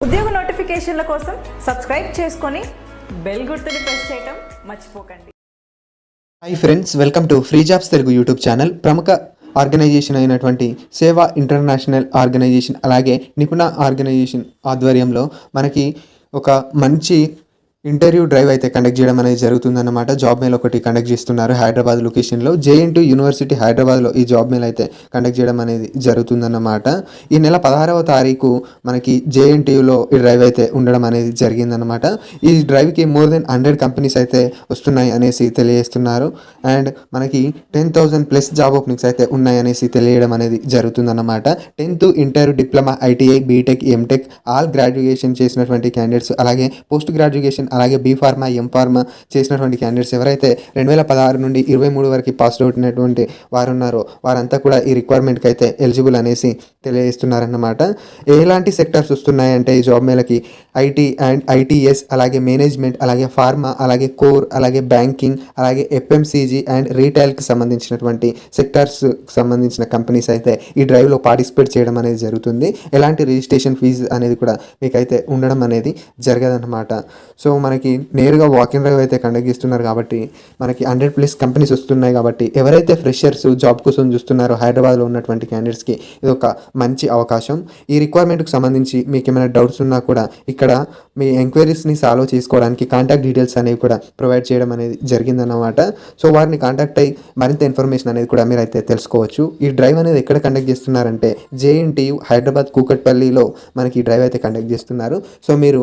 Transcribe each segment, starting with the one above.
ఉద్యోగ నోటిఫికేషన్ల కోసం సబ్స్క్రైబ్ చేసుకొని బెల్ గుర్తుని ప్రెస్ చేయటం మర్చిపోకండి. Hi friends welcome to free jobs Telugu YouTube channel. ప్రముఖ ఆర్గనైజేషన్ అయినటువంటి సేవా ఇంటర్నేషనల్ ఆర్గనైజేషన్ అలాగే నిపుణ ఆర్గనైజేషన్ ఆధ్వర్యంలో మనకి ఒక మంచి ఇంటర్వ్యూ డ్రైవ్ అయితే కండక్ట్ చేయడం అనేది జరుగుతుందన్నమాట. జాబ్ మేల్ ఒకటి కండక్ట్ చేస్తున్నారు హైదరాబాద్ లొకేషన్లో జేఎన్టీ యూనివర్సిటీ హైదరాబాద్లో ఈ జాబ్ మేల్ అయితే కండక్ట్ చేయడం అనేది జరుగుతుందన్నమాట. ఈ నెల పదహారవ తారీఖు మనకి జేఎన్టీయూలో ఈ డ్రైవ్ అయితే ఉండడం అనేది జరిగిందనమాట ఈ డ్రైవ్కి మోర్ దెన్ హండ్రెడ్ కంపెనీస్ అయితే వస్తున్నాయి అనేసి తెలియజేస్తున్నారు. అండ్ మనకి ten thousand plus job openings అయితే ఉన్నాయి అనేసి తెలియడం అనేది జరుగుతుందన్నమాట. Tenth inter diploma ITI BTech MTech all graduation చేసినటువంటి క్యాండిడేట్స్ అలాగే పోస్ట్ గ్రాడ్యుయేషన్ అలాగే బీ ఫార్మా ఎం ఫార్మా చేసినటువంటి క్యాండిడేట్స్ ఎవరైతే రెండు వేల పదహారు నుండి ఇరవై మూడు వరకు పాస్ అవుతున్నటువంటి వారు ఉన్నారో వారంతా కూడా ఈ రిక్వైర్మెంట్కి అయితే ఎలిజిబుల్ అనేసి తెలియజేస్తున్నారన్నమాట. ఎలాంటి సెక్టర్స్ వస్తున్నాయంటే ఈ జాబ్ మేళకి? ఐటీ అండ్ ఐటీఎస్ అలాగే మేనేజ్మెంట్ అలాగే ఫార్మా అలాగే కోర్ అలాగే బ్యాంకింగ్ అలాగే ఎఫ్ఎంసీజీ అండ్ రీటైల్కి సంబంధించినటువంటి సెక్టర్స్ సంబంధించిన కంపెనీస్ అయితే ఈ డ్రైవ్లో పార్టిసిపేట్ చేయడం అనేది జరుగుతుంది. ఎలాంటి రిజిస్ట్రేషన్ ఫీజు అనేది కూడా మీకైతే ఉండడం అనేది జరగదన్నమాట. సో మనకి నేరుగా వాకింగ్ డ్రైవ్ అయితే కండక్ట్ చేస్తున్నారు కాబట్టి మనకి హండ్రెడ్ ప్లస్ కంపెనీస్ వస్తున్నాయి కాబట్టి ఎవరైతే ఫ్రెషర్స్ జాబ్ కోసం చూస్తున్నారో హైదరాబాద్లో ఉన్నటువంటి క్యాండిడేట్స్కి ఇది ఒక మంచి అవకాశం. ఈ రిక్వైర్మెంట్కి సంబంధించి మీకు ఏమైనా డౌట్స్ ఉన్నా కూడా ఇక్కడ మీ ఎంక్వైరీస్ని సాల్వ్ చేసుకోవడానికి కాంటాక్ట్ డీటెయిల్స్ అనేవి కూడా ప్రొవైడ్ చేయడం అనేది జరిగిందన్నమాట. సో వారిని కాంటాక్ట్ అయ్యి మరింత ఇన్ఫర్మేషన్ అనేది కూడా మీరు అయితే తెలుసుకోవచ్చు. ఈ డ్రైవ్ అనేది ఎక్కడ కండక్ట్ చేస్తున్నారంటే జేఎన్టీయు హైదరాబాద్ కూకట్పల్లిలో మనకి ఈ డ్రైవ్ అయితే కండక్ట్ చేస్తున్నారు. సో మీరు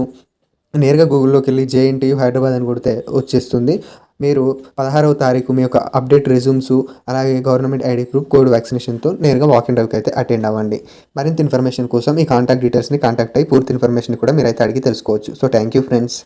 నేరుగా గూగుల్లోకి వెళ్ళి జేఎన్టీయు హైదరాబాద్ అని కొడితే వచ్చేస్తుంది. మీరు పదహారవ తారీఖు మీ యొక్క అప్డేట్ రెజ్యూమ్స్ అలాగే గవర్నమెంట్ ఐడి ప్రూఫ్ కోడ్ వ్యాక్సినేషన్తో నేరుగా వాక్ డ్రైవ్కి అయితే అటెండ్ అవ్వండి. మరింత ఇన్ఫర్మేషన్ కోసం ఈ కాంటాక్ట్ డీటెయిల్స్ని కాంటాక్ట్ అయ్యి పూర్తి ఇన్ఫర్మేషన్ కూడా మీరు అయితే అడిగి తెలుసుకోవచ్చు. So thank you friends.